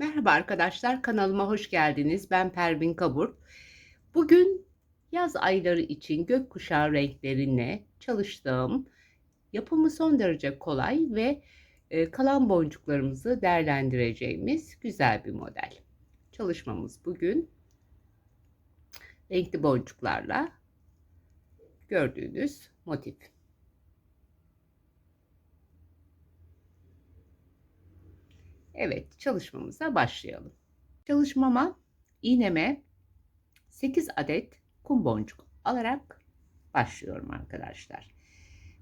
Merhaba arkadaşlar, kanalıma hoş geldiniz. Ben Pervin Kabur. Bugün yaz ayları için gökkuşağı renklerine çalıştığım, yapımı son derece kolay ve e, kalan boncuklarımızı değerlendireceğimiz güzel bir model. Çalışmamız bugün renkli boncuklarla gördüğünüz motif. Evet, çalışmamıza başlayalım. Çalışmama iğneme 8 adet kum boncuk alarak başlıyorum arkadaşlar.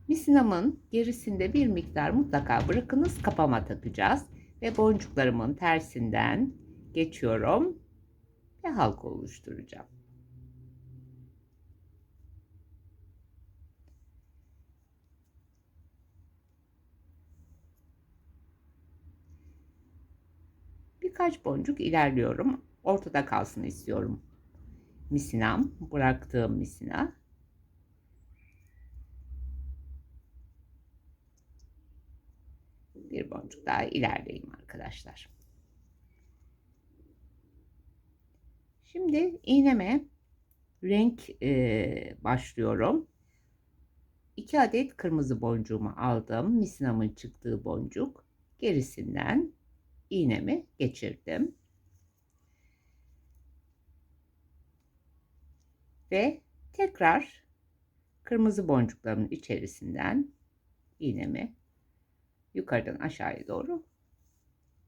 Misinamın gerisinde bir miktar mutlaka bırakınız kapama takacağız ve boncuklarımın tersinden geçiyorum ve halka oluşturacağım. Birkaç boncuk ilerliyorum. Ortada kalsın istiyorum. Misinam, bıraktığım misina. Bir boncuk daha ilerleyeyim arkadaşlar. Şimdi iğneme renk e, başlıyorum. 2 adet kırmızı boncuğumu aldım. Misinamın çıktığı boncuk. Gerisinden iğnemi geçirdim. Ve tekrar kırmızı boncuklarımın içerisinden iğnemi yukarıdan aşağıya doğru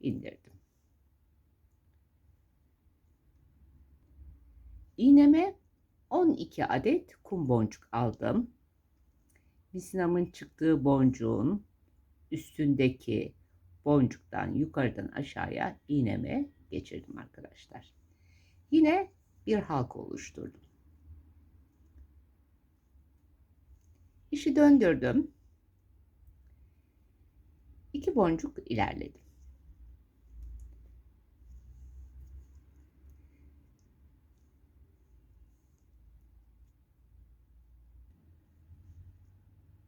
indirdim. İğneme 12 adet kum boncuk aldım. Misinamın çıktığı boncuğun üstündeki boncuktan yukarıdan aşağıya iğneme geçirdim arkadaşlar. Yine bir halka oluşturdum. İşi döndürdüm. İki boncuk ilerledim.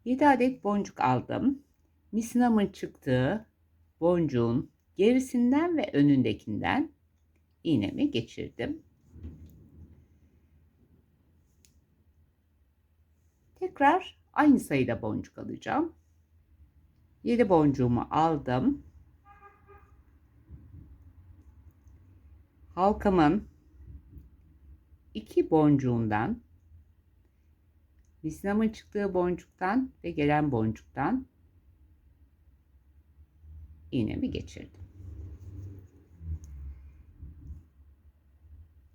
Yedi adet boncuk aldım. Misinamın çıktığı boncuğun gerisinden ve önündekinden iğnemi geçirdim. Tekrar aynı sayıda boncuk alacağım. 7 boncuğumu aldım. Halkamın iki boncuğundan Misnamın çıktığı boncuktan ve gelen boncuktan iğnemi geçirdim.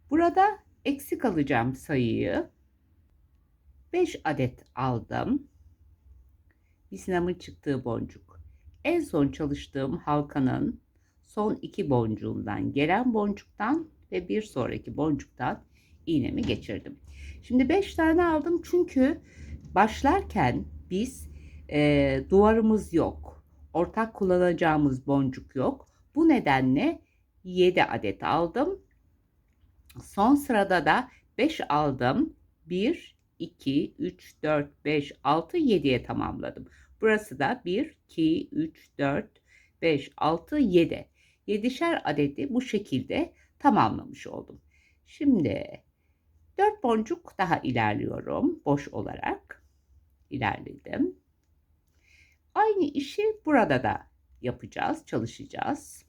Burada eksik alacağım sayıyı 5 adet aldım. Bisnamın çıktığı boncuk. En son çalıştığım halkanın son iki boncuğundan gelen boncuktan ve bir sonraki boncuktan iğnemi geçirdim. Şimdi 5 tane aldım çünkü başlarken biz e, duvarımız yok ortak kullanacağımız boncuk yok. Bu nedenle 7 adet aldım. Son sırada da 5 aldım. 1, 2, 3, 4, 5, 6, 7'ye tamamladım. Burası da 1, 2, 3, 4, 5, 6, 7. 7'şer adeti bu şekilde tamamlamış oldum. Şimdi 4 boncuk daha ilerliyorum boş olarak. ilerledim. Aynı işi burada da yapacağız, çalışacağız.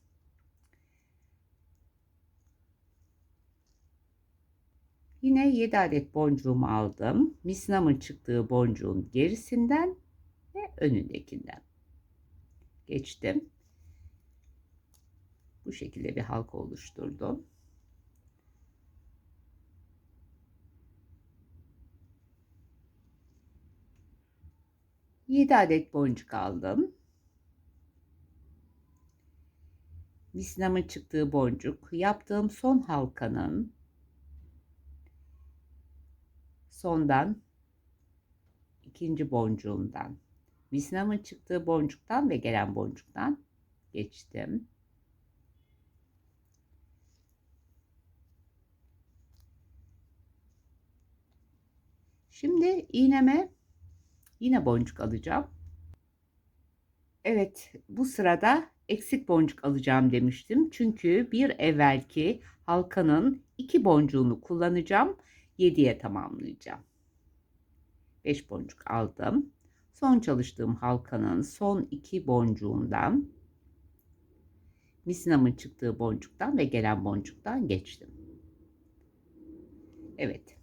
Yine 7 adet boncuğumu aldım. Misnamın çıktığı boncuğun gerisinden ve önündekinden. Geçtim. Bu şekilde bir halka oluşturdum. 7 adet boncuk aldım. Misnamın çıktığı boncuk. Yaptığım son halkanın sondan ikinci boncuğundan misnamın çıktığı boncuktan ve gelen boncuktan geçtim. Şimdi iğneme Yine boncuk alacağım. Evet bu sırada eksik boncuk alacağım demiştim. Çünkü bir evvelki halkanın iki boncuğunu kullanacağım. 7'ye tamamlayacağım. 5 boncuk aldım. Son çalıştığım halkanın son iki boncuğundan misinamın çıktığı boncuktan ve gelen boncuktan geçtim. Evet.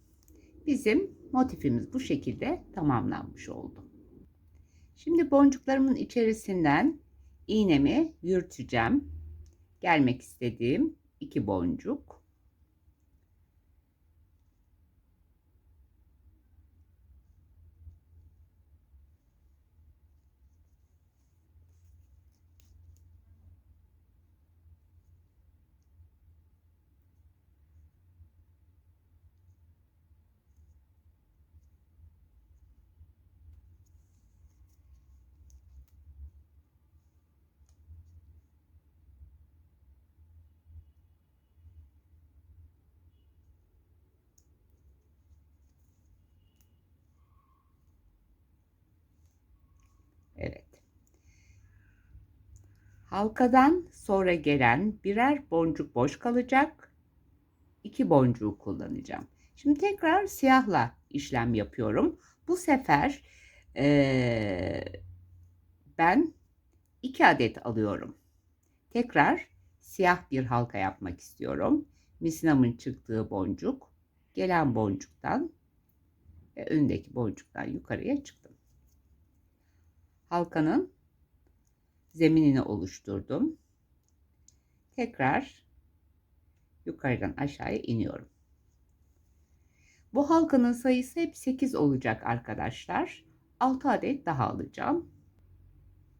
Bizim motifimiz bu şekilde tamamlanmış oldu. Şimdi boncuklarımın içerisinden iğnemi yürüteceğim. Gelmek istediğim iki boncuk. Evet. Halkadan sonra gelen birer boncuk boş kalacak. İki boncuğu kullanacağım. Şimdi tekrar siyahla işlem yapıyorum. Bu sefer ee, ben iki adet alıyorum. Tekrar siyah bir halka yapmak istiyorum. Misinamın çıktığı boncuk, gelen boncuktan ve öndeki boncuktan yukarıya çıktım halkanın zeminini oluşturdum. Tekrar yukarıdan aşağıya iniyorum. Bu halkanın sayısı hep 8 olacak arkadaşlar. 6 adet daha alacağım.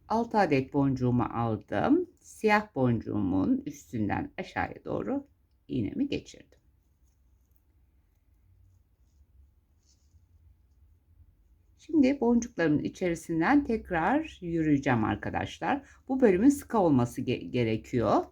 6 adet boncuğumu aldım. Siyah boncuğumun üstünden aşağıya doğru iğnemi geçirdim. Şimdi boncuklarımın içerisinden tekrar yürüyeceğim arkadaşlar. Bu bölümün sıkı olması ge gerekiyor.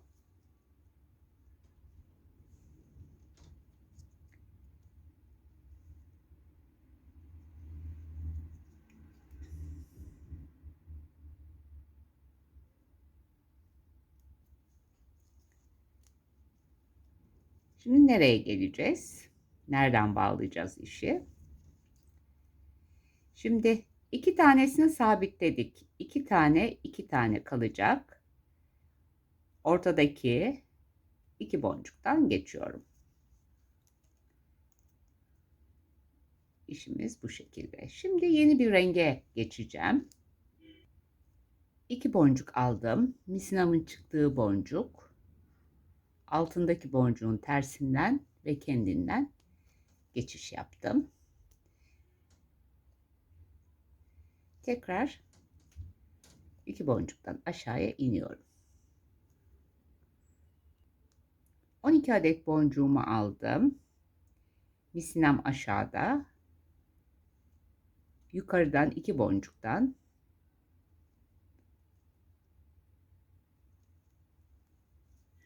Şimdi nereye geleceğiz? Nereden bağlayacağız işi? Şimdi iki tanesini sabitledik. İki tane iki tane kalacak. Ortadaki iki boncuktan geçiyorum. İşimiz bu şekilde. Şimdi yeni bir renge geçeceğim. İki boncuk aldım. Misinamın çıktığı boncuk. Altındaki boncuğun tersinden ve kendinden geçiş yaptım. Tekrar iki boncuktan aşağıya iniyorum. 12 adet boncuğumu aldım. Misinam aşağıda. Yukarıdan iki boncuktan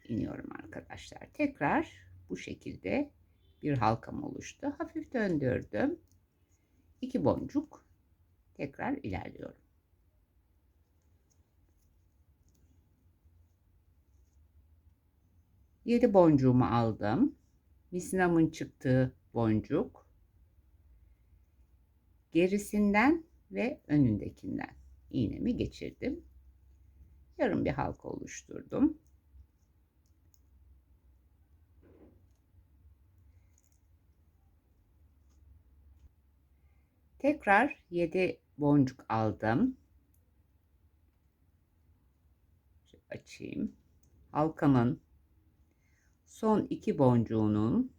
iniyorum arkadaşlar. Tekrar bu şekilde bir halkam oluştu. Hafif döndürdüm. İki boncuk tekrar ilerliyorum. Yedi boncuğumu aldım. Misinamın çıktığı boncuk. Gerisinden ve önündekinden iğnemi geçirdim. Yarım bir halka oluşturdum. Tekrar 7 boncuk aldım. Şöyle açayım. Halkamın son iki boncuğunun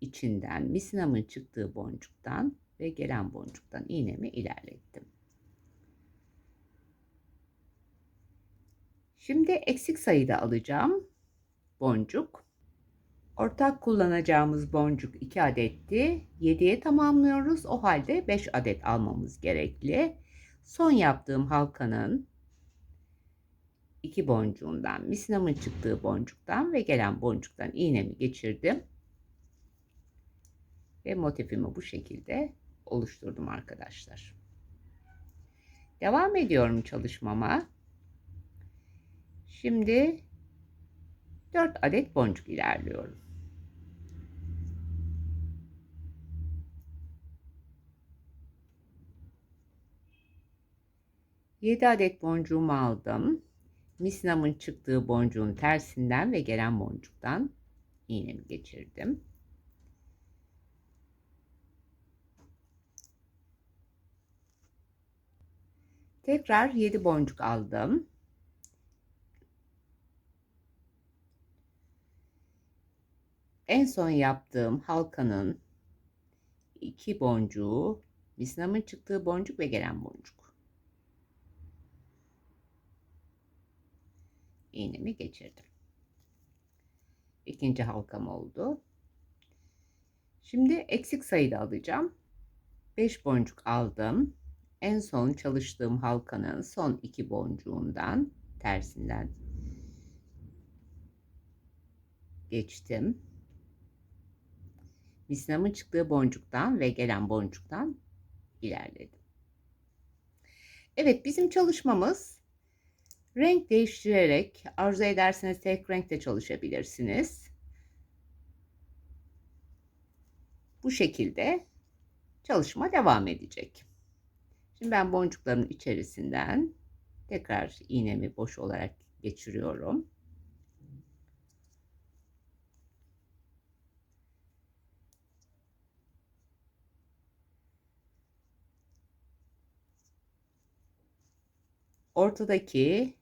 içinden misinamın çıktığı boncuktan ve gelen boncuktan iğnemi ilerlettim. Şimdi eksik sayıda alacağım boncuk. Ortak kullanacağımız boncuk 2 adetti. 7'ye tamamlıyoruz. O halde 5 adet almamız gerekli. Son yaptığım halkanın iki boncuğundan, misinamın çıktığı boncuktan ve gelen boncuktan iğnemi geçirdim. Ve motifimi bu şekilde oluşturdum arkadaşlar. Devam ediyorum çalışmama. Şimdi 4 adet boncuk ilerliyorum. Yedi adet boncuğumu aldım. Misnamın çıktığı boncuğun tersinden ve gelen boncuktan iğnemi geçirdim. Tekrar 7 boncuk aldım. En son yaptığım halkanın iki boncuğu, misnamın çıktığı boncuk ve gelen boncuk. İğnemi geçirdim. İkinci halkam oldu. Şimdi eksik sayıda alacağım. 5 boncuk aldım. En son çalıştığım halkanın son iki boncuğundan tersinden geçtim. Misnamın çıktığı boncuktan ve gelen boncuktan ilerledim. Evet bizim çalışmamız renk değiştirerek arzu ederseniz tek renkte çalışabilirsiniz. Bu şekilde çalışma devam edecek. Şimdi ben boncukların içerisinden tekrar iğnemi boş olarak geçiriyorum. Ortadaki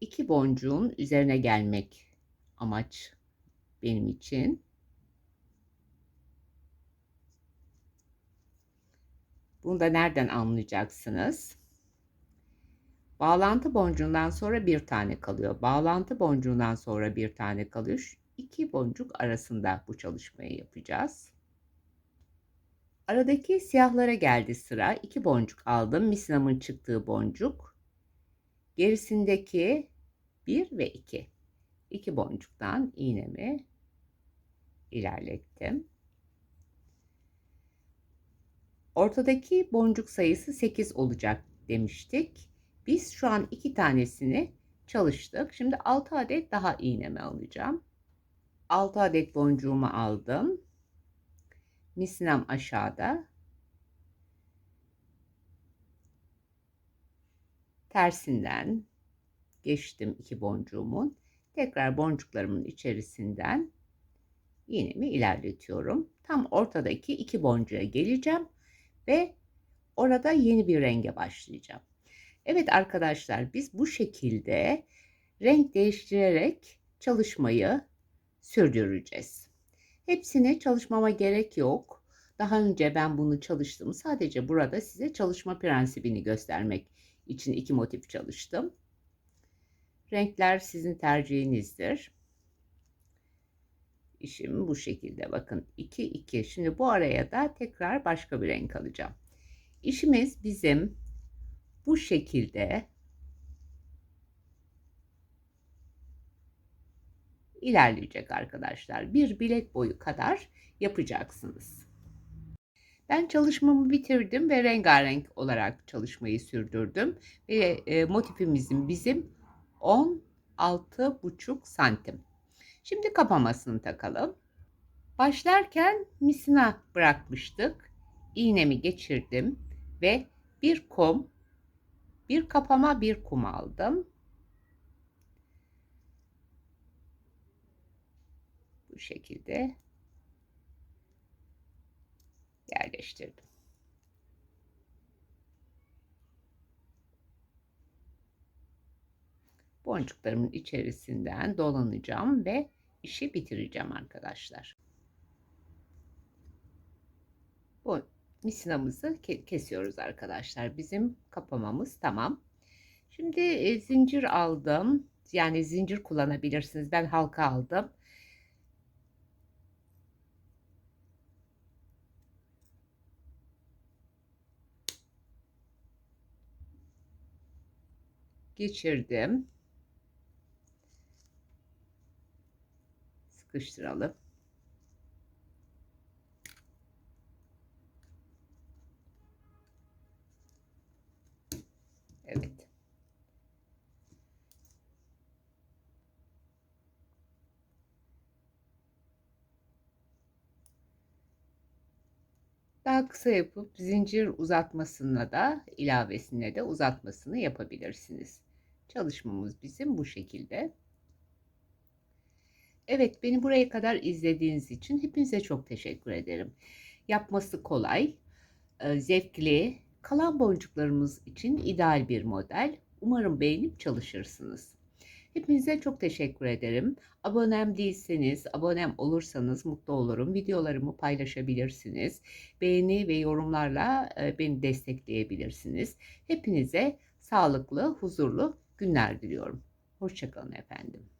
iki boncuğun üzerine gelmek amaç benim için. Bunu da nereden anlayacaksınız? Bağlantı boncuğundan sonra bir tane kalıyor. Bağlantı boncuğundan sonra bir tane kalıyor. İki boncuk arasında bu çalışmayı yapacağız. Aradaki siyahlara geldi sıra. İki boncuk aldım. Misnamın çıktığı boncuk. Gerisindeki bir ve iki. İki boncuktan iğnemi ilerlettim. Ortadaki boncuk sayısı 8 olacak demiştik. Biz şu an iki tanesini çalıştık. Şimdi 6 adet daha iğnemi alacağım. 6 adet boncuğumu aldım. Misinem aşağıda. Tersinden geçtim iki boncuğumun. Tekrar boncuklarımın içerisinden iğnemi ilerletiyorum. Tam ortadaki iki boncuğa geleceğim ve orada yeni bir renge başlayacağım. Evet arkadaşlar biz bu şekilde renk değiştirerek çalışmayı sürdüreceğiz. Hepsini çalışmama gerek yok. Daha önce ben bunu çalıştım. Sadece burada size çalışma prensibini göstermek için iki motif çalıştım. Renkler sizin tercihinizdir. İşim bu şekilde bakın 2 2 şimdi bu araya da tekrar başka bir renk alacağım. İşimiz bizim bu şekilde ilerleyecek arkadaşlar. Bir bilek boyu kadar yapacaksınız. Ben çalışmamı bitirdim ve rengarenk olarak çalışmayı sürdürdüm. Ve e, motifimizin bizim 16,5 santim. Şimdi kapamasını takalım. Başlarken misina bırakmıştık. İğnemi geçirdim ve bir kum, bir kapama bir kum aldım. Bu şekilde yerleştirdim. Boncuklarımın içerisinden dolanacağım ve işi bitireceğim arkadaşlar. Bu misinamızı kesiyoruz arkadaşlar. Bizim kapamamız tamam. Şimdi e, zincir aldım. Yani zincir kullanabilirsiniz. Ben halka aldım. geçirdim. Sıkıştıralım. Evet. Daha kısa yapıp zincir uzatmasına da ilavesine de uzatmasını yapabilirsiniz. Çalışmamız bizim bu şekilde. Evet, beni buraya kadar izlediğiniz için hepinize çok teşekkür ederim. Yapması kolay, e, zevkli, kalan boncuklarımız için ideal bir model. Umarım beğenip çalışırsınız. Hepinize çok teşekkür ederim. Abonem değilseniz, abonem olursanız mutlu olurum. Videolarımı paylaşabilirsiniz. Beğeni ve yorumlarla e, beni destekleyebilirsiniz. Hepinize sağlıklı, huzurlu günler diliyorum. Hoşçakalın efendim.